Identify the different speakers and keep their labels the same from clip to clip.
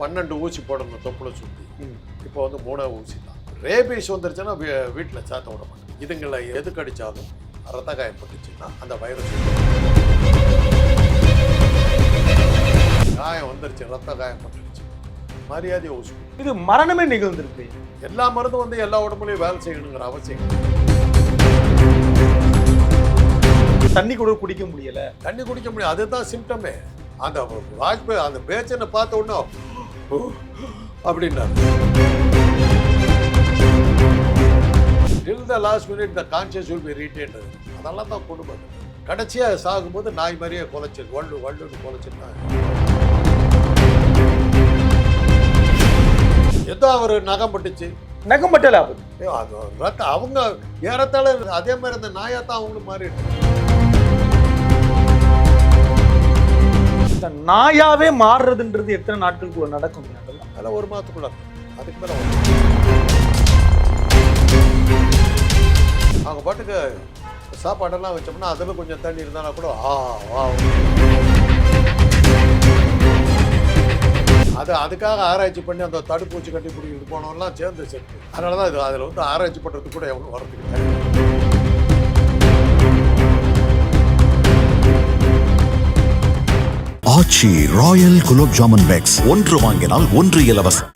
Speaker 1: பன்னெண்டு ஊசி போடணும் தொப்புளை சுற்றி. இப்போ வந்து மூணாவது ஊசி தான் ரேபீஸ் வந்துருச்சுன்னா வீட்டில் சேர்த்த விட மாட்டேன். இதுங்களை எது கடிச்சாலும் ரத்த காயம் பட்டுச்சுன்னா அந்த வைரஸ் காயம் வந்துருச்சு ரத்த காயம் பட்டுருச்சு. மரியாதை ஊசி.
Speaker 2: இது மரணமே நிகழ்ந்திருக்கு.
Speaker 1: எல்லா மருந்தும் வந்து எல்லா உடம்புலையும் வேலை செய்யணுங்கிற அவசியம்.
Speaker 2: தண்ணி கூட குடிக்க முடியல.
Speaker 1: தண்ணி குடிக்க முடியும். அதுதான் சிம்டமே அந்த வாஜ்பாய் அந்த பேச்சனை பார்த்த உடனே அப்படின்னாரு. Till the last minute the conscious will be retained அதெல்லாம் தான் வந்து கடைசியாக சாகும்போது நாய் மாதிரியே குலைச்சிரு. வள்ளு வள்ளுன்னு குலைச்சிருந்தாங்க ஏதோ அவர் நகம் பட்டுச்சு.
Speaker 2: நகம் பட்டல
Speaker 1: அது அவங்க ஏறத்தாழ அதே மாதிரி அந்த நாயா தான் அவங்களும் மாறிட்டு
Speaker 2: இந்த நாயாவே மாறுறதுன்றது எத்தனை நாட்களுக்குள்ள நடக்கும்? அதெல்லாம்
Speaker 1: அதெல்லாம் ஒரு மாதத்துக்குள்ள அதுக்கு மேலே அவங்க பாட்டுக்கு சாப்பாடெல்லாம் வச்சோம்னா அதில் கொஞ்சம் தண்ணி இருந்தாலும் கூட ஆ வா. அது அதுக்காக ஆராய்ச்சி பண்ணி அந்த தடுப்பூசி கட்டி பிடிக்கிட்டு போனவெல்லாம் சேர்ந்து செத்து அதனால தான் இது அதில் வந்து ஆராய்ச்சி பண்ணுறதுக்கு கூட எவ்வளோ வரதுக்கு
Speaker 3: ஆச்சி ராயல் குலோப் ஜாமுன் பேக்ஸ் ஒன்று வாங்கினால் ஒன்று இலவசம்.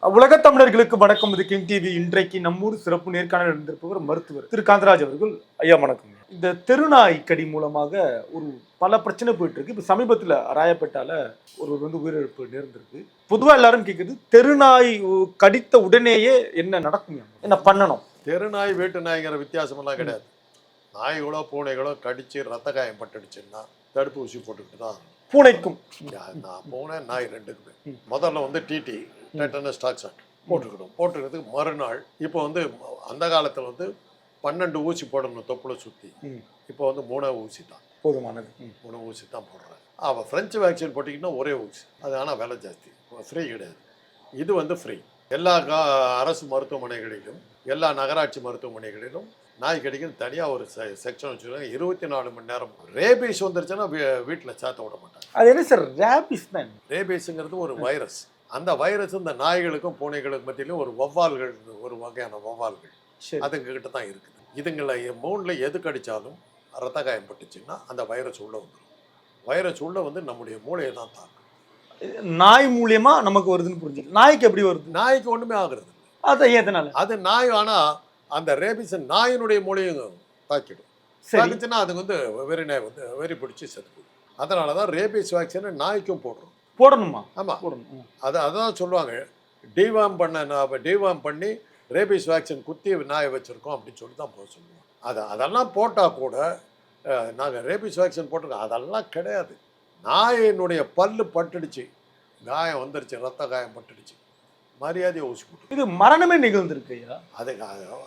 Speaker 2: உலகத் தமிழர்களுக்கு வணக்கம். இது கிங் டிவி. இன்றைக்கு நம்மூர் சிறப்பு நேர்காணல் இருந்திருப்பவர் மருத்துவர் திரு காந்தராஜ் அவர்கள். ஐயா வணக்கம். இந்த தெருநாய் கடி மூலமாக ஒரு பல பிரச்சனை போயிட்டு இருக்கு இப்போ சமீபத்தில் ராயப்பேட்டால ஒருவர் வந்து உயிரிழப்பு நேர்ந்திருக்கு. பொதுவாக எல்லாரும் கேட்குறது தெருநாய் கடித்த உடனேயே என்ன நடக்கும் என்ன பண்ணணும்?
Speaker 1: தெருநாய் வீட்டு நாய்ங்கிற வித்தியாசமெல்லாம் கிடையாது. நாய்களோ பூனைகளோ கடிச்சு ரத்த காயம் பட்டுடுச்சுன்னா தடுப்பு ஊசி போட்டுக்கிட்டு தான்
Speaker 2: பூனைக்கும்.
Speaker 1: நான் பூனை நாய் ரெண்டுக்குமே. முதல்ல வந்து டிடி டெட்டனஸ் டாக்ஸாட் போட்டுக்கணும். போட்டுக்கிறதுக்கு மறுநாள். இப்போ வந்து அந்த காலத்தில் வந்து பன்னெண்டு ஊசி போடணும் தொப்புளை சுற்றி. இப்போ வந்து மூணாவது ஊசி தான்.
Speaker 2: போதுமானது.
Speaker 1: மூணு ஊசி தான் போடுறேன் அவள் ஃப்ரெஞ்சு வேக்சின் போட்டிங்கன்னா ஒரே ஊசி. அது ஆனால் விலை ஜாஸ்தி. ஃப்ரீ கிடையாது. இது வந்து ஃப்ரீ எல்லா கா அரசு மருத்துவமனைகளிலும் எல்லா நகராட்சி மருத்துவமனைகளிலும் நாய் கடிக்குன்னு தனியாக ஒரு செ செக்ஷன் வச்சுருக்காங்க. இருபத்தி நாலு மணி நேரம் ரேபீஸ் வந்துருச்சுன்னா வீட்டில் சேர்த்த விட மாட்டாங்க.
Speaker 2: அது என்ன சார் ரேபிஸ் தான்?
Speaker 1: ரேபீஸுங்கிறது ஒரு வைரஸ் அந்த வைரஸ் இந்த நாய்களுக்கும் பூனைகளுக்கும் மத்தியிலும் ஒரு வௌவால்கள் ஒரு வகையான வௌவால்கள்.
Speaker 2: சரி.
Speaker 1: அதுங்க கிட்ட தான் இருக்குது. இதுங்களை மூணில் எது கடிச்சாலும் ரத்த காயம் பட்டுச்சுன்னா அந்த வைரஸ் உள்ளே வந்துடும் வைரஸ் உள்ளே வந்து நம்முடைய மூளையை தான் தாக்கும்.
Speaker 2: நாய் மூலியமா நமக்கு வருதுன்னு புரிஞ்சுக்கலாம் நாய்க்கு எப்படி வருது?
Speaker 1: நாய்க்கு ஒன்றுமே ஆகுறது
Speaker 2: ஏன் எதனால
Speaker 1: அது நாய் ஆனால் அந்த ரேபிஸ் நாயினுடைய மூளையும் தாக்கிடும். தாக்கிச்சுன்னா அது வந்து வெறி நாய் வந்து வெறி பிடிச்சி செத்து அதனால தான் ரேபிஸ் வேக்சினை நாய்க்கும் போடுறோம்.
Speaker 2: போடணுமா?
Speaker 1: ஆமாம்
Speaker 2: போடணும்.
Speaker 1: அது அதான் சொல்லுவாங்க. டிவாம் பண்ண டிவாம் பண்ணி ரேபிஸ் வேக்சின் குத்தி நாயை வச்சுருக்கோம் அப்படின்னு சொல்லி தான் போக சொல்லுவோம் அது அதெல்லாம் போட்டால் கூட நாங்கள் ரேபிஸ் வேக்சின் போட்டிருக்கோம். அதெல்லாம் கிடையாது. நாயினுடைய பல்லு பட்டுடுச்சு. காயம் வந்துருச்சு ரத்த காயம் பட்டுடுச்சு. மரியாதையை ஊசி போட்டு
Speaker 2: இது மரணமே நிகழ்ந்திருக்கு ஐயா.
Speaker 1: அது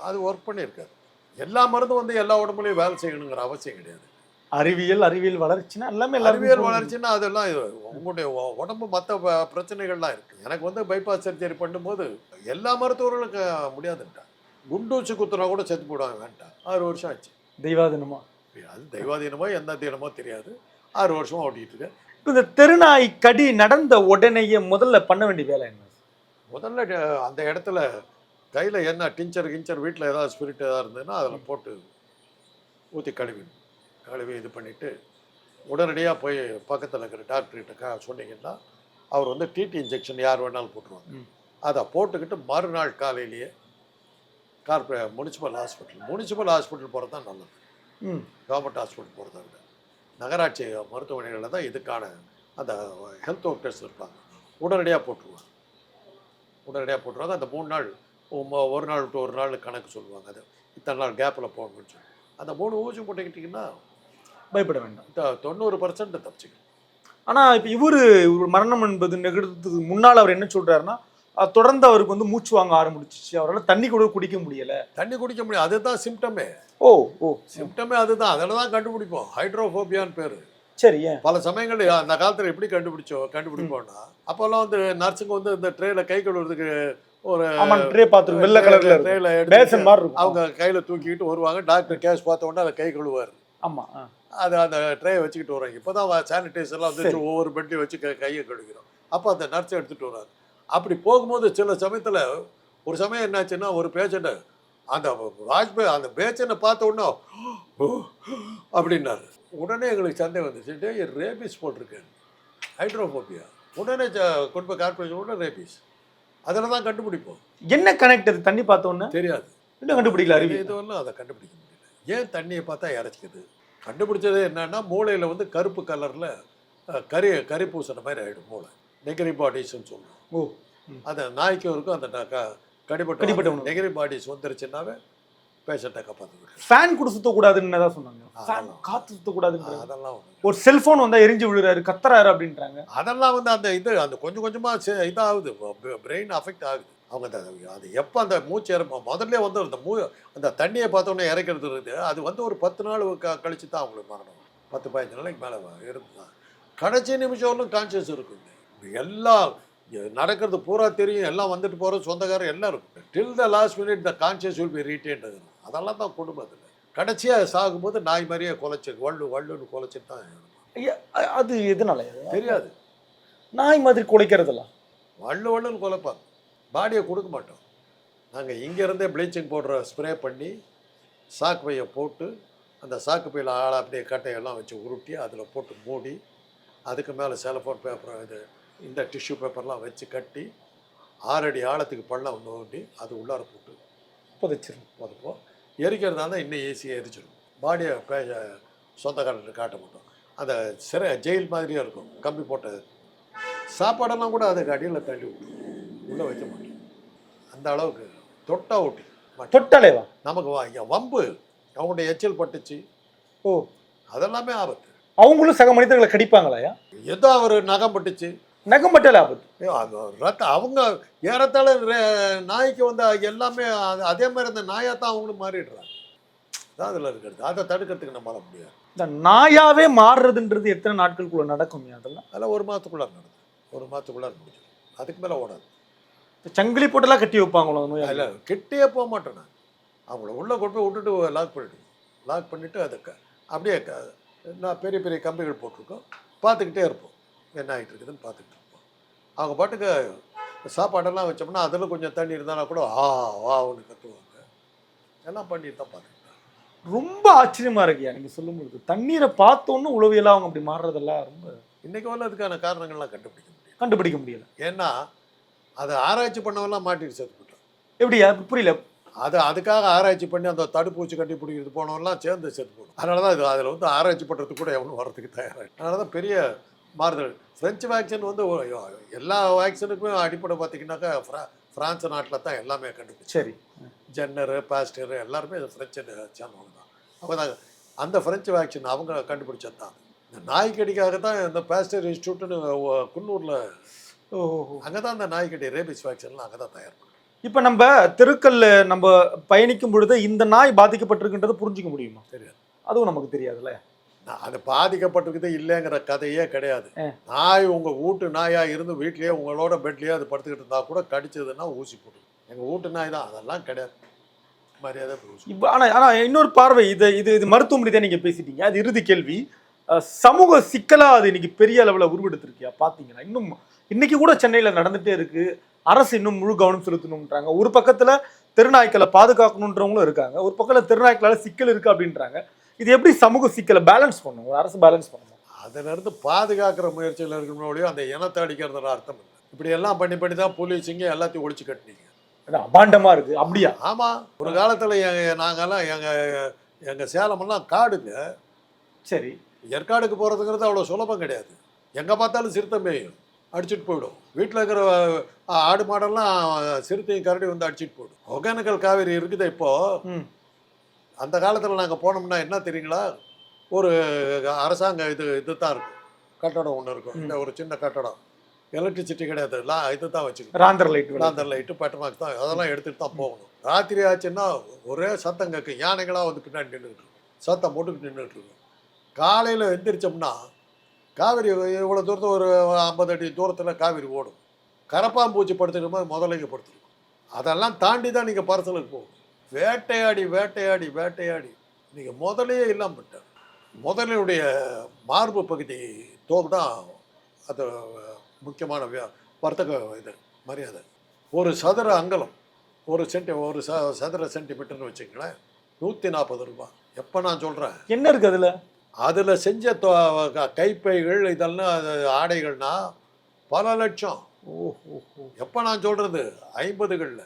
Speaker 1: அது- ஒர்க் பண்ணியிருக்காது எல்லா மருந்தும் வந்து எல்லா உடம்புலையும் வேலை செய்யணுங்கிற அவசியம் கிடையாது.
Speaker 2: அறிவியல் அறிவியல் வளர்ச்சினா எல்லாமே
Speaker 1: அறிவியல். வளர்ச்சின்னா அதெல்லாம் உங்களுடைய உடம்பு மற்ற பிரச்சனைகள்லாம் இருக்குது எனக்கு வந்து பைபாஸ் சர்ஜரி பண்ணும்போது எல்லா மருத்துவர்களுக்கு முடியாதுன்ட்டா குண்டூசி குத்துனா கூட செத்து போடுவாங்க வேண்டாம் ஆறு வருஷம் ஆச்சு.
Speaker 2: தெய்வாதீனமா?
Speaker 1: அது தெய்வாதீனமோ எந்த தீனமோ தெரியாது. ஆறு வருஷமா ஓட்டிகிட்டு இருக்கேன்.
Speaker 2: இப்ப இந்த தெருநாய் கடி நடந்த உடனேயே முதல்ல பண்ண வேண்டிய வேலை என்ன?
Speaker 1: முதல்ல அந்த இடத்துல கையில் என்ன டிஞ்சர் கிஞ்சர் வீட்டில் ஏதாவது ஸ்பிரிட் ஏதாவது இருந்ததுன்னா அதில் போட்டு ஊற்றி கழுவிடணும். கழுவி இது பண்ணிவிட்டு உடனடியாக போய் பக்கத்தில் இருக்கிற டாக்டர்கிட்ட கா சொன்னீங்கன்னா அவர் வந்து டிடி இன்ஜெக்ஷன் யார் வேணாலும் போட்டுருவாங்க. அதை போட்டுக்கிட்டு மறுநாள் காலையிலேயே கார்பரே முனிசிபல் ஹாஸ்பிட்டல் முனிசிபல் ஹாஸ்பிட்டல் போகிறது தான் நல்லது.
Speaker 2: ம்.
Speaker 1: கவர்மெண்ட் ஹாஸ்பிட்டல் போகிறத விட. நகராட்சி மருத்துவமனைகளில் தான் இதுக்கான அந்த ஹெல்த் ஒர்க்கர்ஸ் இருப்பாங்க. உடனடியாக போட்டுருவாங்க. உடனடியாக போட்டுருவாங்க. அந்த மூணு நாள் ஒரு நாள் விட்டு ஒரு நாள் கணக்கு சொல்லுவாங்க அது. இத்தனை நாள் கேப்பில் போகணும்னு சொல்லி. அந்த மூணு ஊசி போட்டுக்கிட்டிங்கன்னா
Speaker 2: பயப்பட வேண்டாம்.
Speaker 1: தொண்ணூறு பர்சன்ட் தப்பிச்சுக்கலாம்
Speaker 2: ஆனா இப்ப இவரு இவரு மரணம் என்பது நிகழ்றதுக்கு முன்னால் அவர் என்ன சொல்றாருன்னா அஹ், தொடர்ந்து அவருக்கு வந்து மூச்சு வாங்க ஆரம்பிச்சிச்சு அவரால் தண்ணி கூட குடிக்க முடியல.
Speaker 1: தண்ணி குடிக்க முடியும் அதுதான் சிம்டமே
Speaker 2: ஓ ஓ.
Speaker 1: சிம்டமே அதுதான். அதில் தான் கண்டுபிடிப்போம். ஹைட்ரோஃபோபியான்னு பேர்.
Speaker 2: சரி
Speaker 1: பல சமயங்கள் அந்த காலத்தில் எப்படி கண்டுபிடிச்சோம் கண்டுபிடிப்போம்னா அப்போல்லாம் வந்து நர்ஸுங்க வந்து இந்த ட்ரேல கை கழுவுறதுக்கு ஒரு
Speaker 2: ட்ரே பார்த்துருக்கோம் வெள்ளை கலர்ல
Speaker 1: ட்ரேல
Speaker 2: பேசன் மாதிரி இருக்கும்.
Speaker 1: அவங்க கையில தூக்கிட்டு வருவாங்க. டாக்டர் கேஷ் பார்த்த உடனே அதை கை கழுவார்
Speaker 2: ஆமா.
Speaker 1: அது அந்த ட்ரேயை வச்சுக்கிட்டு வராங்க இப்போ தான் சானிடைசர்லாம் வந்துச்சு. ஒவ்வொரு பெட்லையும் வச்சு கையை கழுக்கிறோம் அப்போ அந்த நர்ஸ் எடுத்துகிட்டு வராங்க அப்படி போகும்போது சில சமயத்தில் ஒரு சமயம் என்னாச்சுன்னா ஒரு பேஷண்ட்டை அந்த வாஜ்பாய் அந்த பேச்சனை பார்த்த உடனே அப்படின்னாரு. உடனே எங்களுக்கு சந்தேகம் வந்துச்சு. டேய் ரேபிஸ் போட்டிருக்கேன். ஹைட்ரோஃபோபியா உடனே கொண்டு போய் கார்பரேஷன் உடனே ரேபிஸ் அதில் தான் கண்டுபிடிப்போம்.
Speaker 2: என்ன கனெக்ட் அது? தண்ணி பார்த்த உடனே?
Speaker 1: தெரியாது.
Speaker 2: இன்னும் கண்டுபிடிக்கல அறிவி.
Speaker 1: இதுவெல்லாம் அதை கண்டுபிடிக்க முடியல. ஏன் தண்ணியை பார்த்தா இறச்சிக்குது? கண்டுபிடிச்சது என்னன்னா மூளையில் வந்து கருப்பு கலரில் கறி கறி பூசின மாதிரி ஆகிடும் மூளை. நெகரி பாடிஸ்ன்னு சொல்லுவோம்
Speaker 2: ஓ.
Speaker 1: அந்த நாய்க்கும் இருக்கும் அந்த கடிப்பட்ட
Speaker 2: உணவு.
Speaker 1: நெகரி பாடிஸ் வந்துருச்சுன்னாவே பேஷண்ட்டை காப்பாற்றுது
Speaker 2: ஃபேன் கூட சுத்தக்கூடாதுன்னு தான் சொன்னாங்க? ஃபேன்
Speaker 1: ஆமா.
Speaker 2: காத்து சுத்தக்கூடாதுன்றாங்க.
Speaker 1: அதெல்லாம்.
Speaker 2: ஒரு செல்போன் வந்தா எரிஞ்சு விழுறாரு கத்துறாரு அப்படின்றாங்க.
Speaker 1: அதெல்லாம் வந்து அந்த இது அந்த கொஞ்சம் கொஞ்சமாக இதாகுது. பிரெயின் அஃபெக்ட் ஆகுது. அவங்க அந்த அது எப்போ அந்த மூச்சு இறப்ப முதல்ல வந்து அந்த மூ அந்த தண்ணியை பார்த்தோன்னே இறக்கிறது இருக்குது அது வந்து ஒரு பத்து நாள் க கழிச்சு தான் அவங்களுக்கு மரணம். பத்து பதினஞ்சு நாளைக்கு மேலே இருந்து தான். கடைசி நிமிஷம் வரலும் கான்சியஸ் இருக்குங்க எல்லாம் நடக்கிறது பூரா தெரியும். எல்லாம் வந்துட்டு போகிற சொந்தக்காரர் எல்லாம் இருக்கும். Till the last minute the conscious will be retained அதெல்லாம் தான் குடும்பத்தில். கடைசியாக சாகும்போது நாய் மாதிரியே குலைச்சி வள்ளு வள்ளுன்னு குலைச்சிட்டு தான்.
Speaker 2: ஐயா, அது எதனால
Speaker 1: தெரியாது.
Speaker 2: நாய் மாதிரி குலைக்கிறதெல்லாம்
Speaker 1: வள்ளு வள்ளுன்னு குலைப்பாங்க. பாடியை கொடுக்க மாட்டோம். நாங்கள் இங்கேருந்தே ப்ளீச்சிங் பவுடரை ஸ்ப்ரே பண்ணி சாக்கு பையை போட்டு அந்த சாக்கு பையில் ஆளை அப்படியே கட்டையெல்லாம் வச்சு உருட்டி அதில் போட்டு மூடி அதுக்கு மேலே செலஃபோன் பேப்பர் இது இந்த டிஷ்யூ பேப்பர்லாம் வச்சு கட்டி ஆறடி ஆழத்துக்கு பள்ளம் நோண்டி அது உள்ளார போட்டு
Speaker 2: புதைச்சிரும்.
Speaker 1: போதுப்போம் எரிக்கிறதா இருந்தால் இன்னும் ஈஸியாக எரிச்சிடும் பாடியை பே சொந்தக்காரர்கிட்ட காட்ட மாட்டோம். அந்த சிறை ஜெயில் மாதிரியே இருக்கும். கம்பி போட்டது சாப்பாடெல்லாம் கூட அதுக்கு அடியில் தள்ளி விட்டு உள்ளே வைக்க மாட்டோம். அந்த அளவுக்கு தொட்டா மாட்டோம்.
Speaker 2: தொட்டாலேவா?
Speaker 1: நமக்கு வா- வம்பு. அவங்களுடைய எச்சல் பட்டுச்சு.
Speaker 2: ஓ.
Speaker 1: அதெல்லாமே ஆபத்து.
Speaker 2: அவங்களும் சக மனிதர்களை கடிப்பாங்களாயா
Speaker 1: ஏதோ அவர் நகம் பட்டுச்சு.
Speaker 2: நகம் பட்டாலே ஆபத்து
Speaker 1: அவங்க ஏறத்தாழ நாய்க்கு வந்து எல்லாமே அது- மாதிரி அந்த நாயாக தான் அவங்களும் மாறிடுறாங்க. அதான் அதில் இருக்கிறது. அதை தடுக்கிறதுக்கு நம்மளால முடியாது.
Speaker 2: இந்த நாயாவே மாறுறதுன்றது எத்தனை நாட்களுக்குள்ள நடக்கும் அதெல்லாம்.
Speaker 1: அதெல்லாம் ஒரு மாதத்துக்குள்ளே நடக்கும். ஒரு மாதத்துக்குள்ளே முடிஞ்சிடும். அதுக்கு மேலே ஓடாது.
Speaker 2: இந்த சங்கிலி போட்டெல்லாம் கட்டி வைப்பாங்களோ அந்த நோயாளி
Speaker 1: அதில் கிட்டே போக மாட்டேன் நான். அவங்கள உள்ளே கொண்டு போய் விட்டுட்டு லாக் பண்ணிவிடுவோம் லாக் பண்ணிவிட்டு அதை க- அப்படியே நான் பெரிய பெரிய கம்பிகள் போட்டிருக்கோம். பார்த்துக்கிட்டே இருப்போம். என்ன ஆகிட்டு இருக்குதுன்னு பார்த்துக்கிட்டு அவங்க பாட்டுக்கு சாப்பாடெல்லாம் வச்சோம்னா அதில் கொஞ்சம் தண்ணி இருந்தானா கூட ஆ வான்னு கத்துவாங்க. எல்லாம் பண்ணிட்டு தான் பார்த்துக்கிட்டேன்
Speaker 2: ரொம்ப ஆச்சரியமா இருக்கியா நீங்க சொல்லும்போது தண்ணீரை பார்த்தோன்னு உளவியலா அவங்க அப்படி மாறுறதெல்லாம் ரொம்ப
Speaker 1: இன்றைக்கி வரல அதுக்கான காரணங்கள்லாம் கண்டுபிடிக்க முடியும்
Speaker 2: கண்டுபிடிக்க முடியல.
Speaker 1: ஏன்னா அதை ஆராய்ச்சி பண்ணவெல்லாம் மாட்டிட்டு செத்து போட்டான்
Speaker 2: எப்படியா? புரியல.
Speaker 1: அது அதுக்காக ஆராய்ச்சி பண்ணி அந்த தடுப்பூசி கண்டுபிடிக்கிறது போனவெல்லாம் சேர்ந்து செத்து போடும் அதனால தான் இது அதில் வந்து ஆராய்ச்சி பண்ணுறதுக்கு கூட எவனும் வரதுக்கு தயாராக அதனால தான் பெரிய மாறுதல். ஃப்ரெஞ்சு வேக்சின் வந்து எல்லா வேக்சினுக்குமே அடிப்படை பார்த்தீங்கன்னாக்கா ஃப்ரா ஃப்ரான்ஸ் நாட்டில் தான் எல்லாமே கண்டுபிடிச்சு.
Speaker 2: சரி.
Speaker 1: ஜென்னரு பாஸ்டரு எல்லாருமே ஃப்ரெஞ்சு சேர்ந்தவங்க தான். அவங்க தான் அந்த ஃப்ரெஞ்சு வேக்சின் அவங்க கண்டுபிடிச்சது தான். இந்த நாய்க்கடிக்காக தான் இந்த பாஸ்டர் இன்ஸ்டியூட்னு குன்னூரில்
Speaker 2: ஓஹோ
Speaker 1: அங்கே தான் அந்த நாய்க்கடி ரேபிஸ் வேக்சின்லாம் அங்கே தான் தயார்
Speaker 2: இப்போ நம்ம தெருக்கல்ல நம்ம பயணிக்கும் பொழுது இந்த நாய் பாதிக்கப்பட்டிருக்குன்றதை புரிஞ்சுக்க முடியுமா?
Speaker 1: தெரியாது.
Speaker 2: அதுவும் நமக்கு தெரியாதுல்ல.
Speaker 1: அது பாதிக்கப்பட்டிருக்குது இல்லைங்கிற கதையே கிடையாது. நாய் உங்கள் வீட்டு நாயாக இருந்து வீட்லேயே உங்களோட பெட்லேயே அது படுத்துக்கிட்டு இருந்தால் கூட கடிச்சதுன்னா ஊசி போடும் எங்கள் வீட்டு நாய் தான் அதெல்லாம் கிடையாது. மரியாதை
Speaker 2: இப்போ ஆனால் ஆனால் இன்னொரு பார்வை இது இது இது மருத்துவமனை தான் நீங்கள் பேசிட்டீங்க. அது இறுதி கேள்வி. சமூக சிக்கலாக அது இன்னைக்கு பெரிய அளவில் உருவெடுத்திருக்கியா? பார்த்தீங்கன்னா இன்னும் இன்னைக்கு கூட சென்னையில் நடந்துட்டே இருக்கு. அரசு இன்னும் முழு கவனம் செலுத்தணுன்றாங்க ஒரு பக்கத்தில் தெருநாய்க்களை பாதுகாக்கணுன்றவங்களும் இருக்காங்க. ஒரு பக்கத்தில் தெருநாய்க்களால் சிக்கல் இருக்கு அப்படின்றாங்க. இது எப்படி சமூக சிக்கலை பேலன்ஸ் பண்ணும் ஒரு அரசு பேலன்ஸ் பண்ணணும்.
Speaker 1: அதிலிருந்து பாதுகாக்கிற முயற்சியில் இருக்கணும்னோடய அந்த இனத்தை அடிக்கிறதுல அர்த்தம் இல்லை. இப்படி எல்லாம் பண்ணி பண்ணி தான் போலீஸுங்க எல்லாத்தையும் ஒழிச்சு கட்டினீங்க.
Speaker 2: அது அபாண்டமா இருக்கு. அப்படியா?
Speaker 1: ஆமாம் ஒரு காலத்தில் நாங்கெல்லாம் எங்கள் எங்கள் சேலமெல்லாம் காடுங்க.
Speaker 2: சரி.
Speaker 1: ஏற்காடுக்கு போகிறதுங்கிறது அவ்வளோ சுலபம் கிடையாது. எங்கே பார்த்தாலும் சிறுத்தை மேயும். அடிச்சிட்டு போயிடும். வீட்டில் இருக்கிற ஆடு மாடெல்லாம் சிறுத்தையும் கரடி வந்து அடிச்சிட்டு போயிடும். ஒகேனக்கல் காவேரி இருக்குது இப்போது அந்த காலத்தில் நாங்கள் போனோம்னா என்ன தெரியுங்களா? ஒரு அரசாங்க இது இது தான் இருக்கும். கட்டடம் ஒன்று இருக்கும். இந்த ஒரு சின்ன கட்டடம். எலக்ட்ரிசிட்டி கிடையாது. லா இது தான் வச்சுக்கணும்
Speaker 2: ராந்தர் லைட்
Speaker 1: அந்த லைட்டு பெட்டமாக்கு தான். அதெல்லாம் எடுத்துகிட்டு தான் போகணும். ராத்திரி ஆச்சுன்னா ஒரே சத்தம் கேட்கும். யானைகளாக வந்து பின்னாடி நின்றுட்டு சத்தம் போட்டுக்கிட்டு நின்றுட்டு இருக்கும். காலையில் எந்திரிச்சோம்னா காவிரி இவ்வளோ தூரத்தில் ஒரு ஐம்பது அடி தூரத்தில் காவிரி ஓடும். கரப்பாம்பூச்சி படுத்துக்கிற மாதிரி முதலைங்க படுத்துருக்கும் அதெல்லாம் தாண்டி தான் நீங்கள் பரிசலுக்கு போகணும். வேட்டையாடி வேட்டையாடி வேட்டையாடி. நீங்கள் முதலையே இல்லாமல் விட்டார் முதலினுடைய மார்பு பகுதி தோல் தான் அது முக்கியமான வர்த்தக இது மரியாதை. ஒரு சதுர அங்கலம் ஒரு சென்டி ஒரு ச சதுர சென்டிமீட்டர்னு வச்சுங்களேன் நூற்றி நாற்பது ரூபாய் எப்போ நான் சொல்கிறேன்
Speaker 2: என்ன இருக்கு அதுல?
Speaker 1: அதில் செஞ்ச கைப்பைகள் இதெல்லாம் அது ஆடைகள்னா பல லட்சம்.
Speaker 2: ஓ
Speaker 1: எப்போ நான் சொல்கிறது ஐம்பதுகளில்.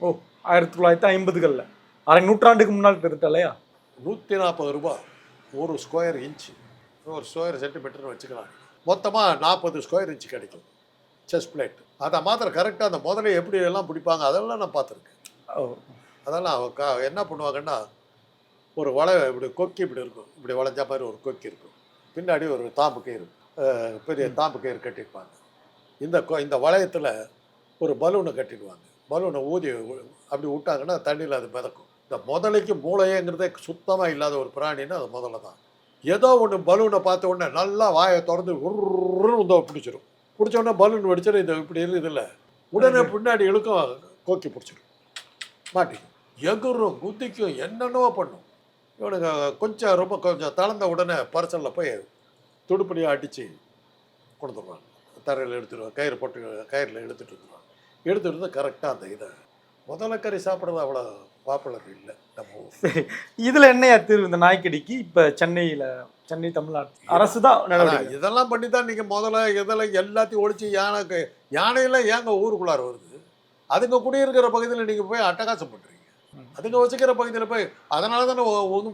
Speaker 2: ஓ. ஆயிரத்தி தொள்ளாயிரத்தி ஐம்பதுகளில். அரை நூற்றாண்டுக்கு முன்னால் தெரிவித்தாலையா
Speaker 1: நூற்றி நாற்பது ரூபாய் ஒரு ஸ்கொயர் இன்ச்சு ஒரு ஸ்கொயர் சென்டிமீட்டர்னு வச்சுக்கலாம். மொத்தமாக நாற்பது ஸ்கொயர் இன்ச்சு கிடைக்கும். செஸ் பிளேட் அதை மாத்திரம் கரெக்டாக அந்த முதல்ல எப்படி எல்லாம் பிடிப்பாங்க அதெல்லாம் நான் பார்த்துருக்கேன். அதெல்லாம் க என்ன பண்ணுவாங்கன்னா ஒரு வளை இப்படி கொக்கி இப்படி இருக்கும். இப்படி வளைஞ்ச மாதிரி ஒரு கொக்கி இருக்கும். பின்னாடி ஒரு தாம்பு கயிறு பெரிய தாம்பு கயிறு கட்டியிருப்பாங்க. இந்த கொ- இந்த வளையத்தில் ஒரு பலூனை கட்டிடுவாங்க. பலூனை ஊதி அப்படி விட்டாங்கன்னா தண்ணியில் அது மிதக்கும். இந்த முதலைக்கு மூளையங்கிறதே சுத்தமாக இல்லாத ஒரு பிராணின்னா அது முதல்ல தான். ஏதோ ஒன்று பலூனை பார்த்த உடனே நல்லா வாயை திறந்து உருன்னு உந்த பிடிச்சிரும் பிடிச்ச உடனே பலூன் வெடிச்சிடும் இது இப்படி இருக்குதுல்ல உடனே பின்னாடி இழுக்கும் கோக்கி பிடிச்சிடும். மாட்டிக்கும். எகுரும் குதிக்கும் என்னென்னவோ பண்ணும். இவனுங்க கொஞ்சம் ரொம்ப கொஞ்சம் தளர்ந்த உடனே பரிசலில் போய் துடுப்படியாக அடித்து கொடுத்துருவாங்க தரையில் எடுத்துடுவாங்க கயிறு போட்டு கயிறில் எடுத்துகிட்டு வந்துடுவாங்க எடுத்துட்டு வந்து கரெக்டாக அந்த இதை. முதல்ல கறி சாப்பிட்றது அவ்வளோ பாப்புலர் இல்லை நம்ம
Speaker 2: சரி இதுல என்னையா தீர்வு? இந்த நாய்க்கடிக்கு இப்ப சென்னையில சென்னை தமிழ்நாடு. அரசு தான்
Speaker 1: இதெல்லாம் பண்ணி தான் நீங்கள் முதல்ல இதெல்லாம் எல்லாத்தையும் ஒழிச்சு யானை க- யானையெல்லாம் ஏங்க ஊருக்குள்ளார வருது? அதுங்க குடியிருக்கிற பகுதியில் நீங்கள் போய் அட்டகாசம் பண்ணுறீங்க அதுங்க வச்சுக்கிற பகுதியில் போய் அதனால தானே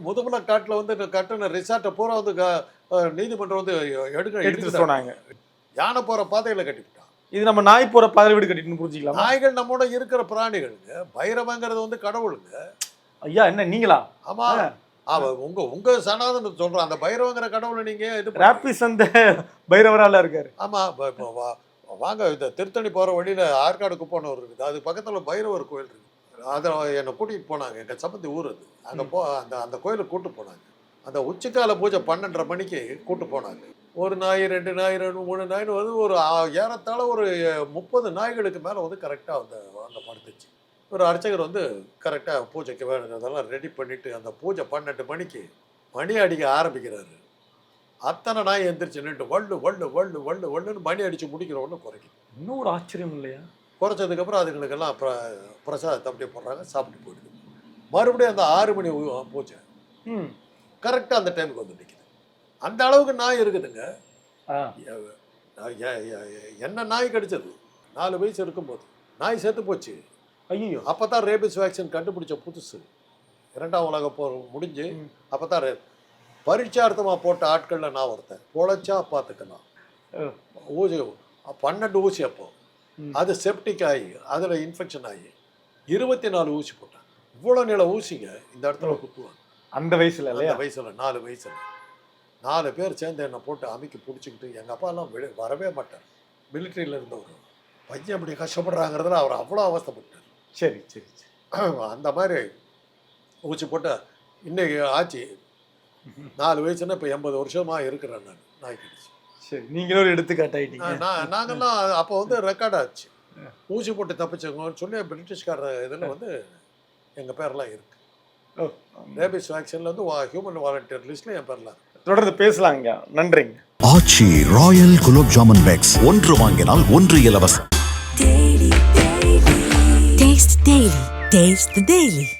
Speaker 1: முதுமலை காட்டில் வந்து கட்டின ரிசார்ட்டை பூரா வந்து நீதிமன்றம் வந்து எடுக்க
Speaker 2: எடுத்து
Speaker 1: எடுத்து
Speaker 2: சொன்னாங்க
Speaker 1: யானை போகிற பாதையில் கட்டிவிட்டான்
Speaker 2: இது நம்ம நாய் போற பாதை வீடு கட்டிட்டு புரிஞ்சுக்கலாமா?
Speaker 1: நாய்கள் நம்மோட இருக்கிற பிராணிகளுங்க பைரவங்கிறது வந்து கடவுளுங்க
Speaker 2: ஐயா என்ன நீங்களா?
Speaker 1: ஆமா. அவ உங்க உங்க சனாதனம் சொல்றோம் அந்த பைரவங்கிற கடவுளை நீங்க இது.
Speaker 2: ராபிஸ் அந்த பைரவரால இருக்காரு.
Speaker 1: ஆமா வாங்க இந்த திருத்தணி போற வழியில ஆற்காடு குப்போனூர் இருக்குது. அது பக்கத்துல பைரவர் கோயில் இருக்கு. அதை என்னை கூட்டிகிட்டு போனாங்க. எங்க சம்பந்தி ஊர் அது. அங்க போ அந்த அந்த கோயிலுக்கு கூட்டு போனாங்க. அந்த உச்சிக்கால பூஜை பன்னெண்டரை மணிக்கு கூட்டு போனாங்க. ஒரு நாய் ரெண்டு நாய் ரெண்டு மூணு நாய்னு வந்து ஒரு ஏறத்தாழ ஒரு முப்பது நாய்களுக்கு மேலே வந்து கரெக்டாக அந்த அந்த படுத்துச்சு. ஒரு அர்ச்சகர் வந்து கரெக்டாக பூஜைக்கு வேணுங்கிறதெல்லாம் ரெடி பண்ணிட்டு அந்த பூஜை பன்னெண்டு மணிக்கு மணி அடிக்க ஆரம்பிக்கிறாரு. அத்தனை நாய் எந்திரிச்சு நின்று வள்ளு வள்ளு வள்ளு வள்ளு வள்ளுன்னு மணி அடித்து முடிக்கிற ஒன்று குறைக்கும்
Speaker 2: இன்னும் ஒரு ஆச்சரியம் இல்லையா?
Speaker 1: குறைச்சதுக்கப்புறம் அதுங்களுக்கெல்லாம் பிர பிரசாதத்தை அப்படியே போடுறாங்க சாப்பிட்டு போயிடுது. மறுபடியும் அந்த ஆறு மணி பூஜை
Speaker 2: ம்.
Speaker 1: கரெக்டாக அந்த டைமுக்கு வந்து நிற்குது அந்த அளவுக்கு நாய் இருக்குதுங்க. என்ன நாய் கடிச்சது? நாலு வயசு இருக்கும்போது. நாய் செத்து போச்சு.
Speaker 2: ஐயோ
Speaker 1: அப்போ தான் ரேபிஸ் வேக்சின் கண்டுபிடிச்ச புதுசு. இரண்டாம் உலக போர் முடிஞ்சு. அப்போ தான் ரே பரீட்சார்த்தமாக போட்ட ஆட்களில் நான் ஒருத்தன். பொழைச்சா பார்த்துக்கலாம். ஊசி பன்னெண்டு ஊசி அப்போ. அது செப்டிக் ஆகி அதில் இன்ஃபெக்ஷன் ஆகி இருபத்தி நாலு ஊசி போட்டாங்க இவ்வளோ நில ஊசிங்க இந்த இடத்துல குத்துவாங்க.
Speaker 2: அந்த வயசுல
Speaker 1: அந்த
Speaker 2: இல்லையா
Speaker 1: வயசுல நாலு வயசுல. நாலு பேர் சேர்ந்து என்னை போட்டு அமைக்கி பிடிச்சிக்கிட்டு எங்கள் அப்பாலாம் வெளி வரவே மாட்டார். மிலிட்ரியில் இருந்தவர். பையன் அப்படி கஷ்டப்படுறாங்கிறதுல அவர் அவ்வளோ அவஸ்தைப்பட்டார்.
Speaker 2: சரி சரி சரி.
Speaker 1: அந்த மாதிரி ஊசி போட்டு இன்னைக்கு ஆச்சு. நாலு வயசுன்னா இப்போ எண்பது வருஷமாக இருக்கிறேன் நான் நாய் கடிச்சு.
Speaker 2: சரி நீங்களும் ஒரு எடுத்துக்காட்டாயிட்டீங்க
Speaker 1: நான் நாங்கெல்லாம் அப்போ வந்து ரெக்கார்ட் ஆச்சு. ஊசி போட்டு தப்பிச்சவங்கன்னு சொல்லி பிரிட்டிஷ்கார இதில் வந்து எங்கள் பேர்லாம் இருக்கு.
Speaker 2: ஓ,
Speaker 1: ரேபிஸ் வேக்சினில் வந்து ஹியூமன் வாலண்டியர் லிஸ்ட்டில் என் பேர்லாம் இருக்கு.
Speaker 2: தொடர்ந்து பேசலாங்க. நன்றிங்க.
Speaker 3: Aachi royal gulab jamun packs. ஒன்று வாங்கினால் ஒன்று இலவசம்.
Speaker 4: Daily,